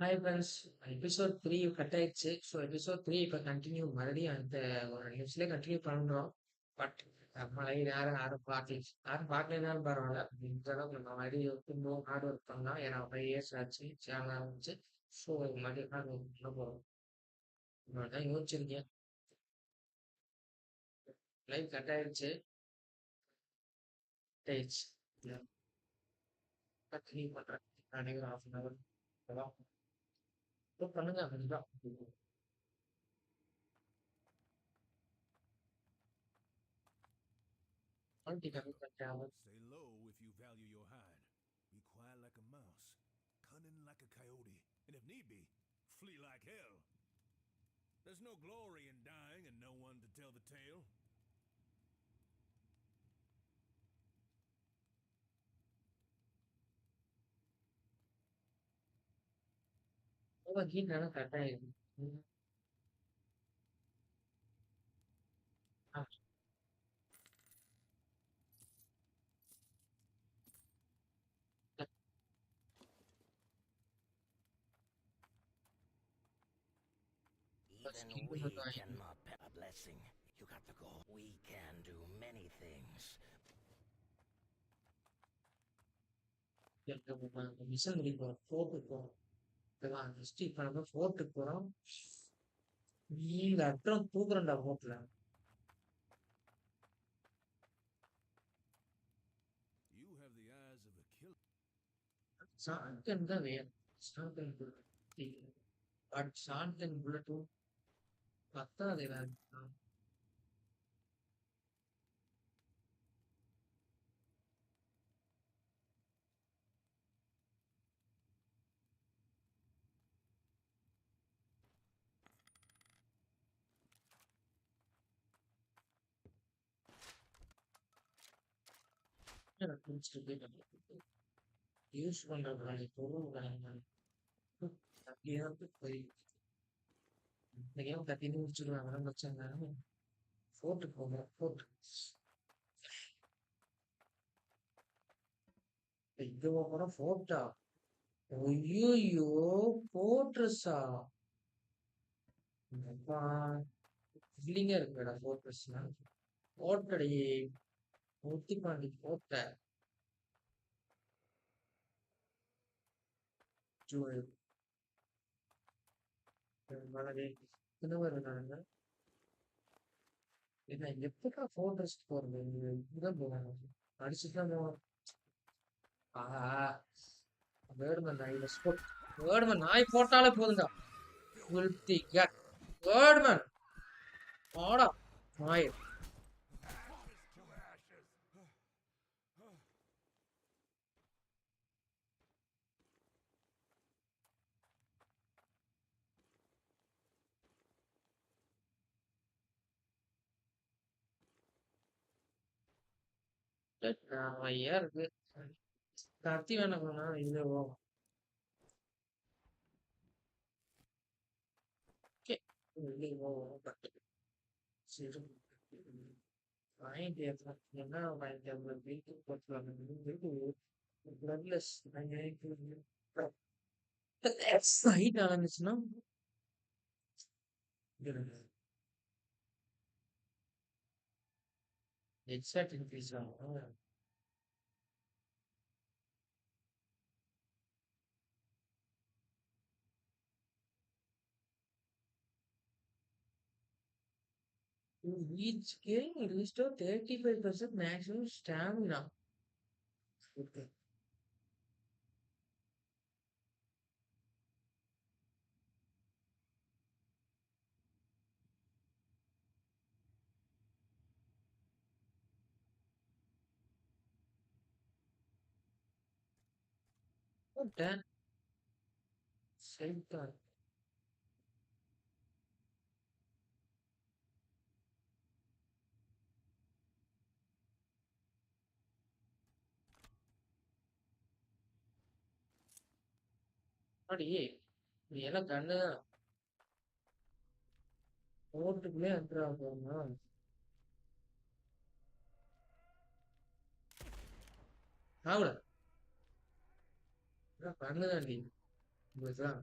Hi friends episode three cut ஆயிடுச்சு. So episode three இப்போ continue மறுபடியும் அந்த ஒரு ரெண்டு கண்டினியூ பண்ணுறோம் பட் மழை யாரும் யாரும் பார்க்கல யாரும் பார்க்கலனாலும் பரவாயில்ல. இந்த அளவுக்கு நம்ம மறுபடியும் திரும்பவும் ஹார்ட் ஒர்க் பண்ணலாம் ஏன்னா ஃபைவ் இயர்ஸ் ஆச்சு. சேனல் ஆரம்பிச்சு. ஸோ மறுபடியும் ஹார்ட் ஒர்க் பண்ண போகிறோம் இவ்வளோ தான் யோசிச்சிருக்கேன் லைவ் கட் ஆயிடுச்சு. கட் ஆயிடுச்சு கண்டினியூ பண்ணுறேன் நினைக்கிறேன் half an hour 都可能在很大。Stay low if you value your hide. Be quiet like a mouse, cunning like a coyote, and if need be, flee like hell. There's no glory in dying and no one to tell the tale. pag-in, ano, tatay. Ah. Even we cannot pay a blessing. You got the goal. We can do many things. Yan ka mo mga kumisan, hindi ba? Foto people. ஓகேவா? Next இப்போ நம்ம ஃபோர்ட்டுக்கு போகிறோம் இந்த அப்புறம் தூக்குறேன்டா ஃபோர்ட்டில். சாந்தன் தான் வேணும். சாந்தன் புல்லட் பட் சாந்தன் புல்லட்டும் யூஸ் பண்ற பொருள் அப்படியே போய் இந்த கேம் கத்தின்னு முடிச்சிருவாங்க வச்சாங்க ஃபோர்ட்டுக்கு போங்க ஃபோர்ட் இது அப்புறம் ஃபோர்ட்டா ஐயோ ஃபோர்ட்ரஸா இல்லைங்க இருக்குடா ஃபோர்ட்ரஸ்னா ஃபோர்ட்டடையே முத்திப்பாண்டி போட்ட ஜூல். மனதே திருவருணாங்க என்ன எப்படா போட்டோஸ் போறது இதுதான் போவாங்க அடிச்சுட்டு தான் போவாங்க. ஆஹா. வேர்மன் நாய் ஸ்போர்ட் வேர்மன் நாய் போட்டாலே போதுங்க குல்தி கட் வேர்மன் ஆடா நாய். ஐயா இருக்கு. கத்தி வேணாம்னா இது ஓகே சரி It's second visa. Oh. Each skill reached 35% maximum stamina. Okay. What that? Same time. அடி நீ எல்லாம் கண்ணு ஓட்டுக்குள்ளே என்ட்ரு ஆகுமா ஆகல பண்ணுதான் நீ இதுதான்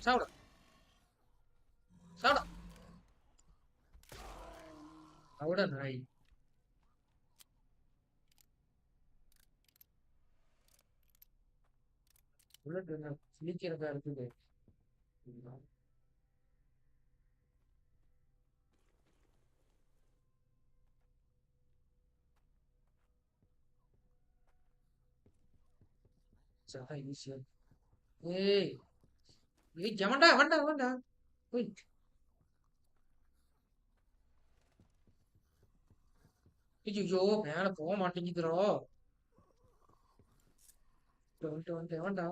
சாப்பிட சாப்பிட சாப்பிட நாய் புல்லட் என்ன கிழிக்கிறதா இருக்குது ஏய் ஏய் எவன்டா எவன்டா எவன்டா ஓய் ஐயோ மேல போக மாட்டேங்குதுரோ வந்துட்டு வந்து எவன்டா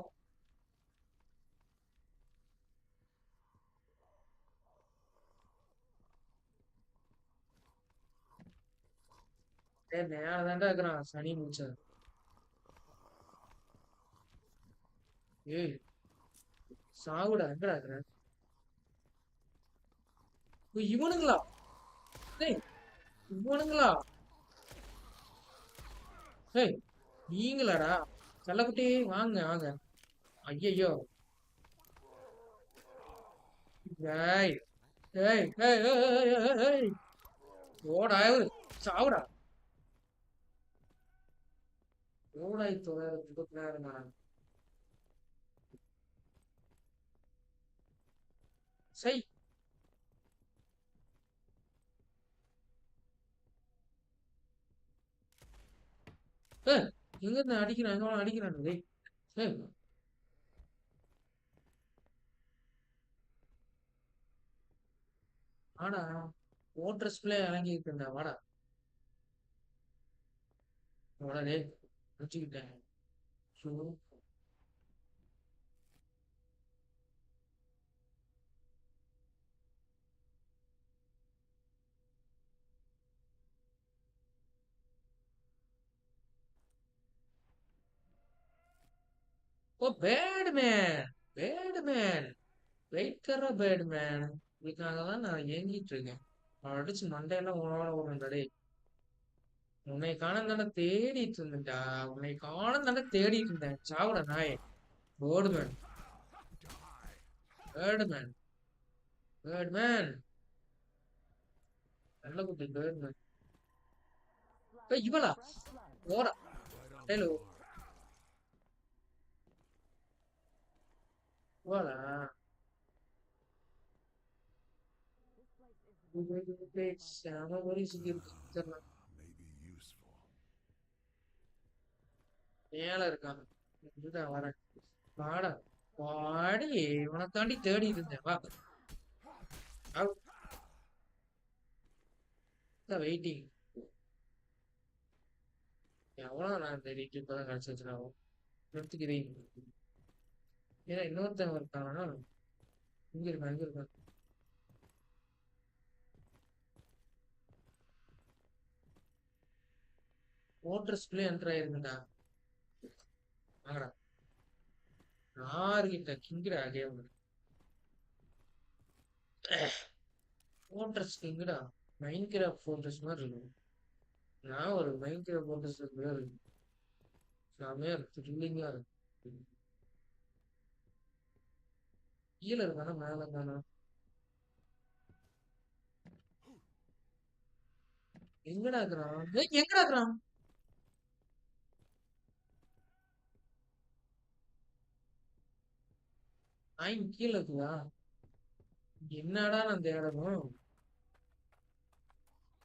ஏய் இருக்கிறான். சனி முடிச்ச ஏய் சாவுடா எங்கடா இருக்கிற ஓ, இவனுங்களா? ஏய் இவனுங்களா? ஏய் நீங்களாடா? செல்லக்குட்டி வாங்க வாங்க. ஐயையோ. ஏய் ஏய் ஏய் ஏய், ஏய், ஏய், ஏய். ஓடா சாவுடா ஓடாய் தொழில் செய் ஏய், எங்க இருந்து அடிக்கிறான் எங்க அடிக்கிறான் டேய். ஏய் வாடா ஓட்டர்ஸ் இறங்கிட்டு இருந்த வாடா. உடனே டேய் முடிச்சுக்கிட்டேன் ஓ பேட்மேன் பேட்மேன் வெயிட் கர பேட்மேன் இதுக்காக தான் நான் ஏங்கிட்டு இருக்கேன். அவன் அடிச்சு மண்டையெல்லாம் உணவோட ஓடுறே உன்னை காணம் தானே தேடிட்டு இருந்தேன்டா உன்னை காணம் தானே தேடிட்டு இருந்தேன். சாவுட நாய். பேட்மேன் பேட்மேன் பேட்மேன் நல்ல குட்டி பேட்மேன் இவளா? ஓடா ஹலோ Voilà. செம useful. மேல இருக்கான் வரேன். வாடா. பாடி உனக்காண்டி தேடிட்டு இருந்தேன். வா. வெயிட்டிங் எவ்வளோ நான் தேடிட்டு இப்பதான் கிடைச்சி வச்சிருக்கோம் நிறுத்திக்கிறேன். ஏன்னா இன்னொருத்தவன் இருக்கானா? இங்க இருக்கான் இங்க இருக்கான் ஓட்டர்ஸ்குள்ளே என்டர் ஆயிருக்குடா வாங்கடா. யாருகிட்ட கிங்கடா கேம் ஓட்டர்ஸ் கிங்கடா. மைன் கிராஃப்ட் ஃபோர்ட்ரஸ் மாதிரி இருக்கும். நான் ஒரு மைன் கிராஃப்ட் ஃபோர்ட்ரஸ் இருக்கிற இருக்கு செம்மையா இருக்கு த்ரில்லிங்கா இருக்கு கீழே இருந்தானா மேல இருந்தானா? எங்கடா இருக்கிறான் எங்கடா இருக்கிறான் நாய் கீழே இருக்குதா? என்னடா நான் தேடணும்?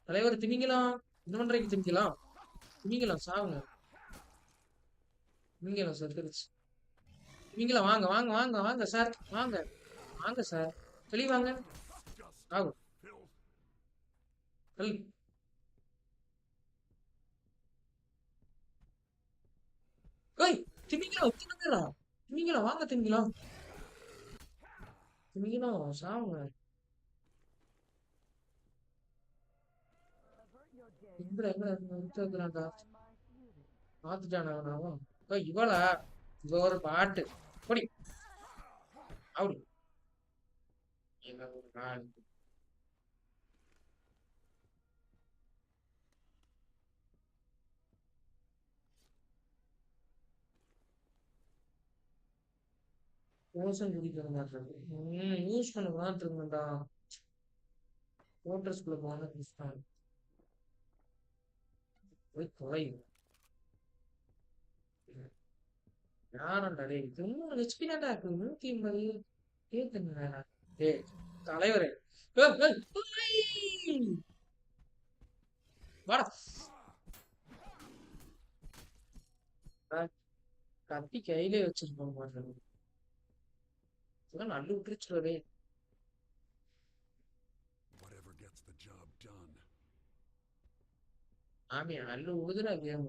தலைவர் திமிங்கலாம் இந்த பண்றீங்க திமிங்கலாம் திமிங்கலாம் சாவுங்க. திமிங்கலாம் செத்துருச்சு திமிங்கலாம் வாங்க வாங்க வாங்க வாங்க சார் வாங்க வாங்க சார் தெளிவாங்க ஆகும் தெளி ஏய் திமிங்கலாம் திமிங்களா திமிங்கலாம் வாங்க திமிங்கலாம். திமிங்கலாம் சாவுங்க. எங்கடா எங்கடா இருக்கிறான்டா பார்த்துட்டானா அவனாவும் இவளா? இவ ஒரு பாட்டு. ஓடி அவுட் நான் யோசனை குடிக்கிற மாதிரி யூஸ் பண்ண கூட திரும்படா ஓட்டர்ஸ்குள்ள போனா போய் தொலையும். யாரண்டா டேய் இன்னும் ஹெச்பி தான்டா இருக்கு. நூத்தி ஐம்பது கேக்குங்க டேய் தலைவரே. ஏய், ஏய், ஏய். வாடா. கத்தி கையிலே வச்சிருப்போம் பாருங்க. நல்ல விட்டுருச்சுடே Whatever gets the job done. ஆமியா நல்ல உழுதுடா கேம்